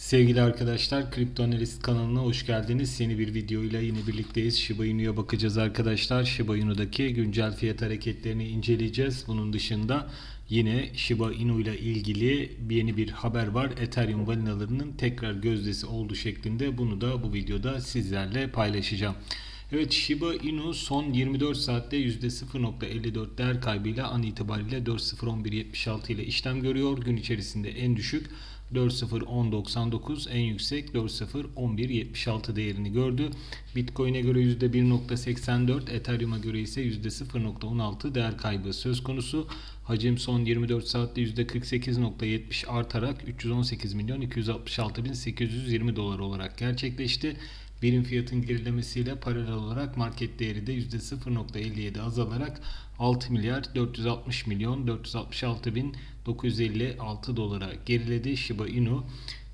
Sevgili arkadaşlar, Kripto Analist kanalına hoş geldiniz. Yeni bir videoyla yine birlikteyiz. Shiba Inu'ya bakacağız arkadaşlar. Shiba Inu'daki güncel fiyat hareketlerini inceleyeceğiz. Bunun dışında yine Shiba Inu ile ilgili yeni bir haber var. Ethereum balinalarının tekrar gözdesi oldu şeklinde. Bunu da bu videoda sizlerle paylaşacağım. Evet Shiba Inu son 24 saatte %0.54 değer kaybıyla an itibariyle 4.01176 ile işlem görüyor. Gün içerisinde en düşük 4.01099 en yüksek 4.01176 değerini gördü. Bitcoin'e göre %1.84, Ethereum'a göre ise %0.16 değer kaybı söz konusu. Hacim son 24 saatte %48.70 artarak 318 milyon 266 bin 820 dolar olarak gerçekleşti. Birim fiyatın gerilemesiyle paralel olarak market değeri de %0.57 azalarak 6 milyar 460 milyon 466 bin 956 dolara geriledi. Shiba Inu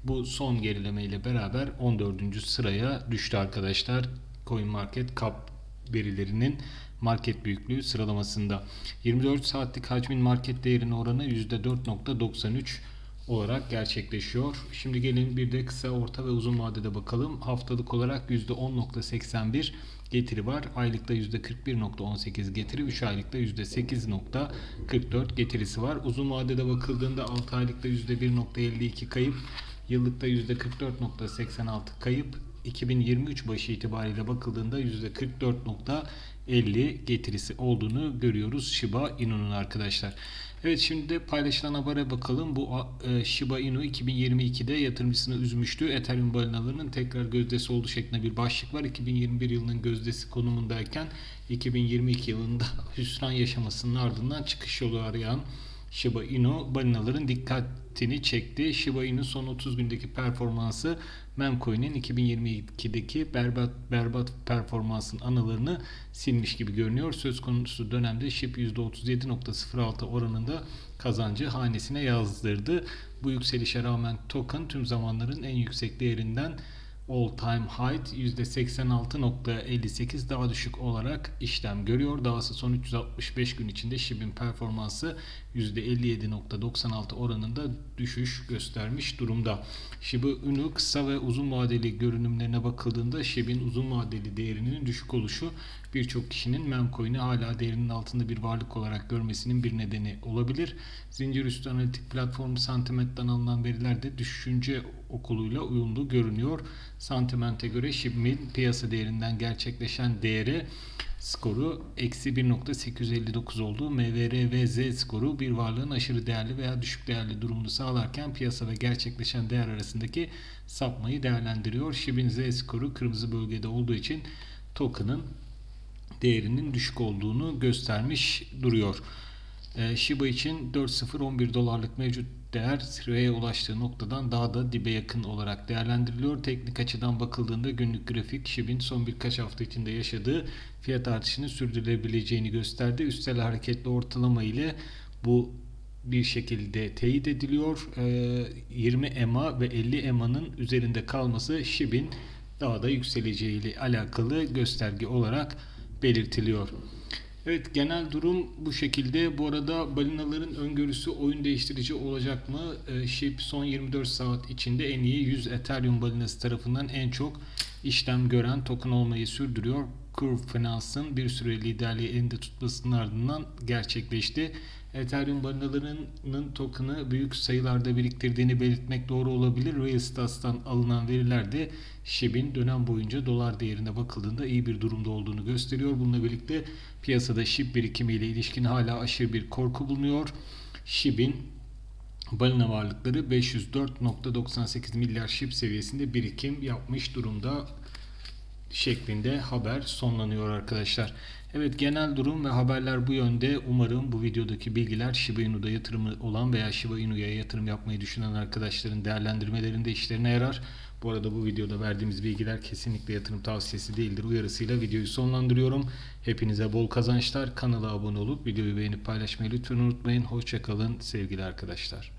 bu son gerileme ile beraber 14. sıraya düştü arkadaşlar. CoinMarket Cap verilerinin market büyüklüğü sıralamasında. 24 saatlik hacmin market değerine oranı %4.93 olarak gerçekleşiyor. Şimdi gelin bir de kısa, orta ve uzun vadede bakalım. Haftalık olarak %10.81 getiri var. Aylıkta %41.18 getiri, 3 aylıkta %8.44 getirisi var. Uzun vadede bakıldığında 6 aylıkta %1.52 kayıp, yıllıkta %44.86 kayıp, 2023 başı itibariyle bakıldığında %44.50 getirisi olduğunu görüyoruz Shiba Inu'nun arkadaşlar. Evet şimdi de paylaşılan habere bakalım. Bu e, Shiba Inu 2022'de yatırımcısını üzmüştü. Ethereum balinalarının tekrar gözdesi olduğu şeklinde bir başlık var. 2021 yılının gözdesi konumundayken 2022 yılında hüsran yaşamasının ardından çıkış yolu arayan Shiba Inu balinaların dikkatini çekti. Shiba Inu son 30 gündeki performansı Memcoin'in 2022'deki berbat berbat performansın anılarını silmiş gibi görünüyor. Söz konusu dönemde SHIB %37.06 oranında kazancı hanesine yazdırdı. Bu yükselişe rağmen token tüm zamanların en yüksek değerinden all time high %86.58 daha düşük olarak işlem görüyor. Dahası son 365 gün içinde SHIB'in performansı %57.96 oranında düşüş göstermiş durumda. SHIB'i ünü kısa ve uzun vadeli görünümlerine bakıldığında SHIB'in uzun vadeli değerinin düşük oluşu birçok kişinin memcoin'i hala değerinin altında bir varlık olarak görmesinin bir nedeni olabilir. Zincir üstü analitik platform Sentiment'ten alınan veriler de düşünce okuluyla uyumlu görünüyor. Sentiment'e göre SHIB'in piyasa değerinden gerçekleşen değeri skoru eksi 1.859 oldu. MVR ve Z skoru bir varlığın aşırı değerli veya düşük değerli durumunu sağlarken piyasa ve gerçekleşen değer arasındaki sapmayı değerlendiriyor. SHIB'in Z skoru kırmızı bölgede olduğu için token'ın değerinin düşük olduğunu göstermiş duruyor. Ee, Shiba için 4.011 dolarlık mevcut değer zirveye ulaştığı noktadan daha da dibe yakın olarak değerlendiriliyor. Teknik açıdan bakıldığında günlük grafik Shiba'nın son birkaç hafta içinde yaşadığı fiyat artışını sürdürülebileceğini gösterdi. Üstel hareketli ortalama ile bu bir şekilde teyit ediliyor. 20 EMA ve 50 EMA'nın üzerinde kalması Shib'in daha da yükseleceği ile alakalı gösterge olarak belirtiliyor. Evet genel durum bu şekilde. Bu arada balinaların öngörüsü oyun değiştirici olacak mı? E, SHIB son 24 saat içinde en iyi 100 Ethereum balinası tarafından en çok işlem gören token olmayı sürdürüyor. Curve Finance'ın bir süre liderliği elinde tutmasının ardından gerçekleşti. Ethereum balinalarının token'ı büyük sayılarda biriktirdiğini belirtmek doğru olabilir. Real alınan veriler de SHIB'in dönem boyunca dolar değerine bakıldığında iyi bir durumda olduğunu gösteriyor. Bununla birlikte piyasada SHIB birikimiyle ilişkin hala aşırı bir korku bulunuyor. SHIB'in balina varlıkları 504.98 milyar SHIB seviyesinde birikim yapmış durumda şeklinde haber sonlanıyor arkadaşlar. Evet genel durum ve haberler bu yönde. Umarım bu videodaki bilgiler Shiba Inu'da yatırımı olan veya Shiba Inu'ya yatırım yapmayı düşünen arkadaşların değerlendirmelerinde işlerine yarar. Bu arada bu videoda verdiğimiz bilgiler kesinlikle yatırım tavsiyesi değildir. Uyarısıyla videoyu sonlandırıyorum. Hepinize bol kazançlar. Kanala abone olup videoyu beğenip paylaşmayı lütfen unutmayın. Hoşçakalın sevgili arkadaşlar.